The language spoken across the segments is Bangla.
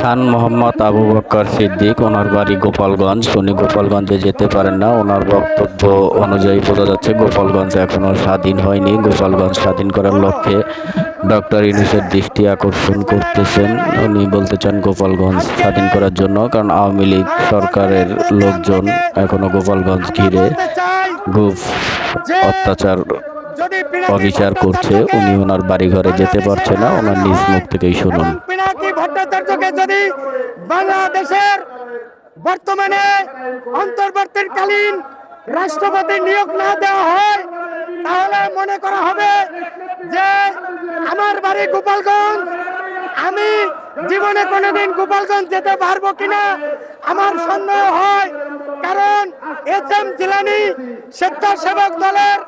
খান মোহাম্মদ আবু বক্কর সিদ্দিক ওনার বাড়ি গোপালগঞ্জ। উনি গোপালগঞ্জে যেতে পারেন না। ওনার বক্তব্য অনুযায়ী বোঝা যাচ্ছে গোপালগঞ্জ এখনও স্বাধীন হয়নি। গোপালগঞ্জ স্বাধীন করার লক্ষ্যে ডক্টর ইউনুসের দৃষ্টি আকর্ষণ করতেছেন। উনি বলতে চান গোপালগঞ্জ স্বাধীন করার জন্য কারণ আওয়ামী লীগ সরকারের লোকজন এখনও গোপালগঞ্জ ঘিরে গুপ অত্যাচার অবিচার করছে উনি ওনার বাড়ি ঘরে যেতে পারছে না ওনার নিজ মুখ থেকেই শুনুন। পিনাকি ভট্টাচার্যকে যদি বাংলাদেশের বর্তমানে অন্তর্বর্তীকালীন রাষ্ট্রপতি নিয়োগ না দেওয়া হয় তাহলে মনে করা হবে যে আমার বাড়ি গোপালগঞ্জ আমি জীবনে কোনোদিন গোপালগঞ্জ যেতে পারব কিনা আমার সন্দেহ হয়। কারণ এস এম জিলানি স্বেচ্ছাসেবক দলের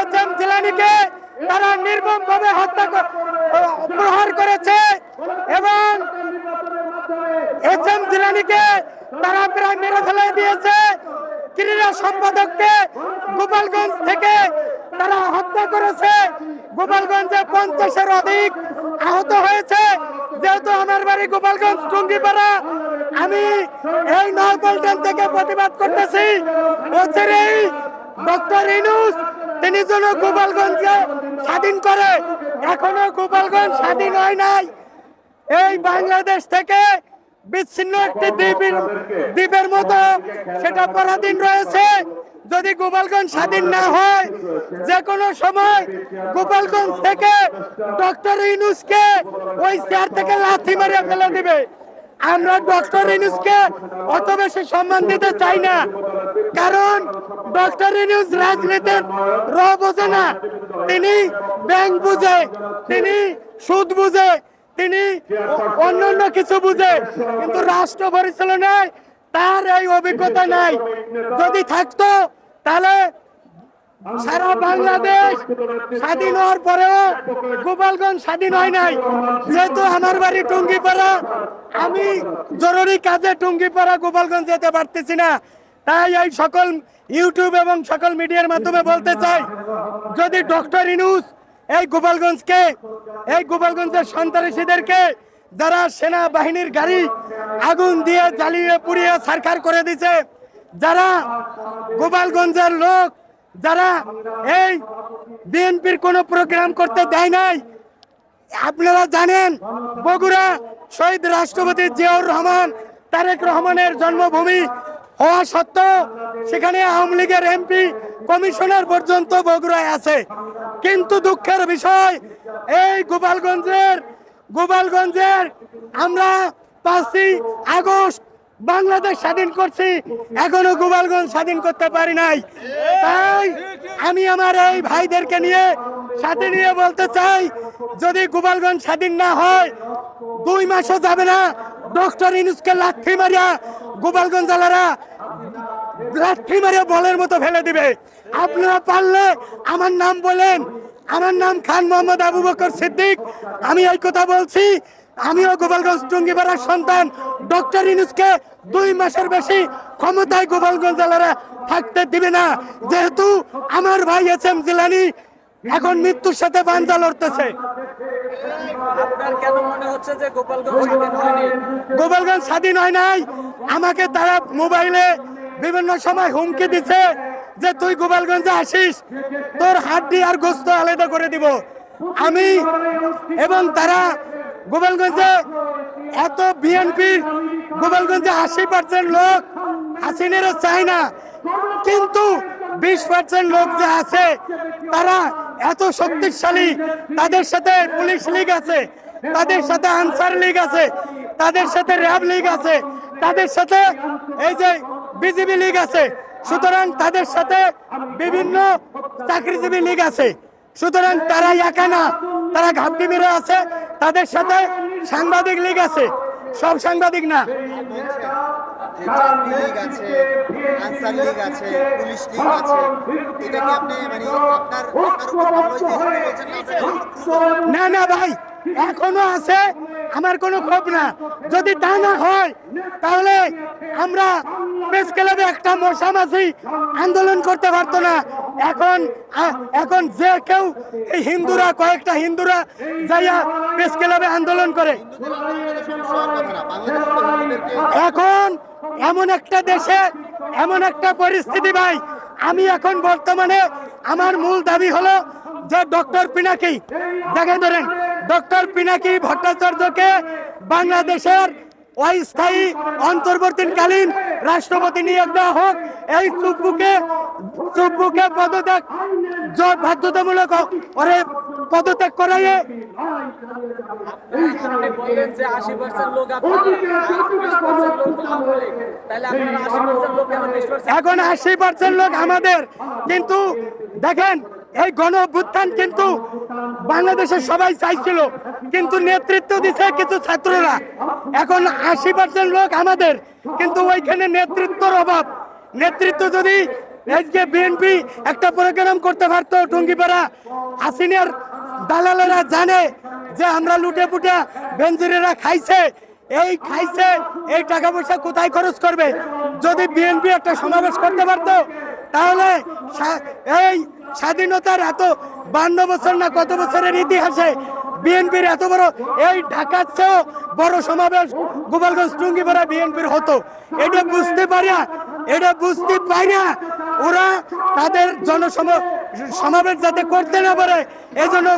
এস এম জিলানিকে তারা নির্মম ভাবে হত্যা প্রহার করেছে এবং এস এম জিলানিকে তারা প্রায় মেরে ফেলে দিয়েছে। ক্রীড়া সম্পাদককে গোপালগঞ্জ থেকে তারা হত্যা করেছে। গোপালগঞ্জে পঞ্চাশের অধিক আহত হয়েছে। যেহেতু আমার বাড়ি গোপালগঞ্জ টুঙ্গিপাড়া, আমি এই নয়পল্টন থেকে প্রতিবাদ করতেছি। অচিরেই ডক্টর ইনুস তিনি যেন গোপালগঞ্জকে স্বাধীন করে, এখনও গোপালগঞ্জ স্বাধীন হয় নাই। এই বাংলাদেশ থেকে বিচ্ছিন্ন একটি দ্বীপের দ্বীপের মতো সেটা পরাধীন রয়েছে। যদি গোপালগঞ্জ স্বাধীন না হয় যে কোনো সময় গোপালগঞ্জ থেকে ডক্টর ইনুসকে ওই চেয়ার থেকে লাথি মারে ফেলে দিবে। আমরা ডক্টর ইনুসকে অত বেশি সম্মান দিতে চাই না। কারণ ডক্টর ইনুস রাজনীতির র বোঝে না। তিনি ব্যাংক বুঝে, তিনি সুদ বুঝে, তিনি অন্যান্য কিছু বুঝে। কিন্তু রাষ্ট্র পরিচালনায় তার এই অভিজ্ঞতা নাই। যদি থাকতো, তাহলে সারা বাংলাদেশ স্বাধীন হওয়ার পরেও গোপালগঞ্জ স্বাধীন হয় নাই। যেহেতু আমার বাড়ি টুঙ্গিপাড়া, আমি জরুরি কাজে টুঙ্গিপাড়া গোপালগঞ্জ যেতে পারতেছি না। তাই এই সকল ইউটিউব এবং সকল মিডিয়ার মাধ্যমে বলতে চাই, যদি ডক্টর ইনুস এই গোপালগঞ্জকে, এই গোপালগঞ্জের সন্ত্রাসীদেরকে যারা সেনা বাহিনীর গাড়ি আগুন দিয়ে জ্বালিয়ে, পুড়িয়ে সারখার করে দিছে, যারা গোপালগঞ্জের লোক, যারা এই বিএনপির কোনো প্রোগ্রাম করতে দেয় নাই, আপনারা জানেন, বগুড়া শহীদ রাষ্ট্রপতি জিয়াউর রহমান, তারেক রহমানের জন্মভূমি হওয়া সত্ত্বেও সেখানে আওয়ামী লীগের এমপি কমিশনার পর্যন্ত বগুড়ায় আছে। কিন্তু দুঃখের বিষয়, এই গোপালগঞ্জের গোপালগঞ্জের আমরা পাঁচই আগস্ট বাংলাদেশ স্বাধীন করছি। এখনও গোপালগঞ্জ স্বাধীন করতে পারি নাই। তাই আমি আমার এই ভাইদেরকে নিয়ে, সাথে নিয়ে বলতে চাই, যদি গোপালগঞ্জ স্বাধীন না হয়, দুই মাসও যাবে না। ডক্টর ইনুসকে লাঠি মারিয়া গোপালগঞ্জ জেলারা লাঠি মারিয়া বলের মতো ফেলে দিবে। আপনারা পারলে আমার নাম বলেন। আমার নাম খান মোহাম্মদ আবু বকর সিদ্দিক। আমি এই কথা বলছি। আমিও গোপালগঞ্জ টুঙ্গিপাড়ার সন্তান। ডক্টর ইনুসকে দুই মাসের বেশি ক্ষমতায় গোপালগঞ্জ জেলারা থাকতে দিবে না। যেহেতু আমার ভাই এস এম জিলানি এখন মৃত্যুর সাথে বাঞ্জা লড়তেছে। আপনার কেন মনে হচ্ছে যে গোপালগঞ্জ স্বাধীন হয়নি? গোপালগঞ্জ স্বাধীন হয় নাই। আমাকে তারা মোবাইলে বিভিন্ন সময় হুমকি দিচ্ছে যে তুই গোপালগঞ্জে আসিস তোর হাড্ডি আর গোস্ত আলাদা করে দিব। আমি এবং তারা গোপালগঞ্জে এত বিএনপি গোপালগঞ্জে আশি পার্সেন্ট লোক হাসিনের চায় না। কিন্তু বিশ পার্সেন্ট লোক যে আছে তারা এত শক্তিশালী। তাদের সাথে পুলিশ লীগ আছে, তাদের সাথে আনসার লীগ আছে, তাদের সাথে র্যাব লীগ আছে, তাদের সাথে এই যে বিজিবি লীগ আছে, সুতরাং তাদের সাথে বিভিন্ন চাকরিজীবী লীগ আছে। সুতরাং তারা একা না, তারা ঘাপটি মেরে আছে, তাদের সাথে সাংবাদিক লীগ আছে। সব সাংবাদিক না। লীগ আছে আনসার লীগ আছে পুলিশ লীগ আছে এটা আপনি মানে আপনার না? না ভাই এখনও আছে আমার কোনো ক্ষোভ না। যদি তা না হয় তাহলে আমরা প্রেস ক্লাবে একটা মশামাছি আন্দোলন করতে পারতো না। এখন এখন যে কেউ এই হিন্দুরা কয়েকটা হিন্দুরা যাইয়া প্রেস ক্লাবে আন্দোলন করে। এখন এমন একটা দেশে, এমন একটা পরিস্থিতি ভাই। আমি এখন বর্তমানে আমার মূল দাবি হলো যে ডক্টর পিনাকি দেখে ধরেন, ডক্টর পিনাকি ভট্টাচার্যকে বাংলাদেশের অস্থায়ী, অন্তর্বর্তীকালীন রাষ্ট্রপতি নিয়োগ দেওয়া হোক, এই চুপবুকে চুপবুকে পদত্যাগ বাধ্যতামূলক ওরে পদত্যাগ করাইয়ে এখন আশি পার্সেন্ট লোক আমাদের, কিন্তু দেখেন, এই গণ অভ্যুত্থান কিন্তু বাংলাদেশের সবাই চাইছিল। কিন্তু নেতৃত্ব দিছে কিছু ছাত্ররা। এখন আশি পার্সেন্ট লোক আমাদের, কিন্তু ওইখানে নেতৃত্বর অভাব। নেতৃত্ব যদি আজকে বিএনপি একটা প্রোগ্রাম করতে পারতো টুঙ্গিপাড়া, হাসিনের দালালেরা জানে যে আমরা লুটে পুটে বেঞ্জিরেরা খাইছে। এই খাইছে, এই টাকা পয়সা কোথায় খরচ করবে? যদি বিএনপি একটা সমাবেশ করতে পারতো, তাহলে এই স্বাধীনতার এত বান্ন বছর না কত বছরের ইতিহাসে বিএনপির এত বড় এই ঢাকার চেয়েও বড় সমাবেশ গোপালগঞ্জ টুঙ্গিপাড়া বিএনপির হতো। এটা বুঝতে পারি না, এটা বুঝতে পারি না। ওরা তাদের জনসম সমাবেশ যাতে করতে না পারে এজন্য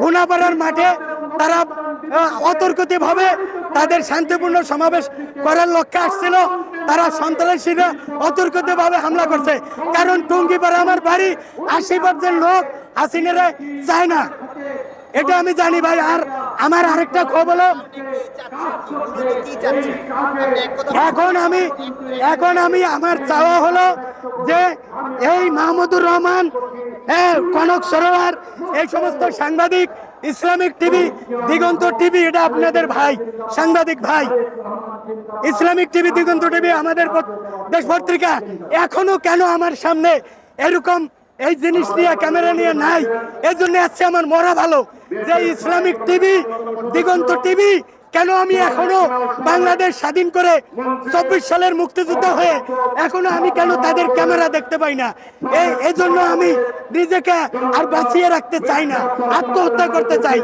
গুনাপাড়ার মাঠে তারা অতর্কিত ভাবে তাদের শান্তিপূর্ণ সমাবেশ করার লক্ষ্যে আসছিল। তারা সন্ত্রাসীরা অতর্কিত ভাবে হামলা করছে। কারণ টুঙ্গিপাড়া আমার বাড়ি আশি পার্সেন্ট লোক হাসিনেরা চায় না। এটা আমি জানি ভাই আর আমার আরেকটা খবর এখন আমি এখন আমি আমার চাওয়া হলো যে এই মাহমুদুর রহমান হ্যাঁ, কনক সরোয়ার এই সমস্ত সাংবাদিক ইসলামিক টিভি দিগন্ত টিভি এটা আপনাদের ভাই সাংবাদিক ভাই। ইসলামিক টিভি দিগন্ত টিভি আমাদের দেশ পত্রিকা এখনও কেন আমার সামনে এরকম এই জিনিস নিয়ে ক্যামেরা নিয়ে নাই। এই জন্য আসছে আমার মরা ভালো। যে ইসলামিক টিভি, দিগন্ত টিভি, কেন আমি এখনও বাংলাদেশ স্বাধীন করে চব্বিশ সালের মুক্তিযুদ্ধ হয়ে এখনও আমি কেন তাদের ক্যামেরা দেখতে পাই না? এই এই জন্য আমি নিজেকে আর বাঁচিয়ে রাখতে চাই না। আত্মহত্যা করতে চাই।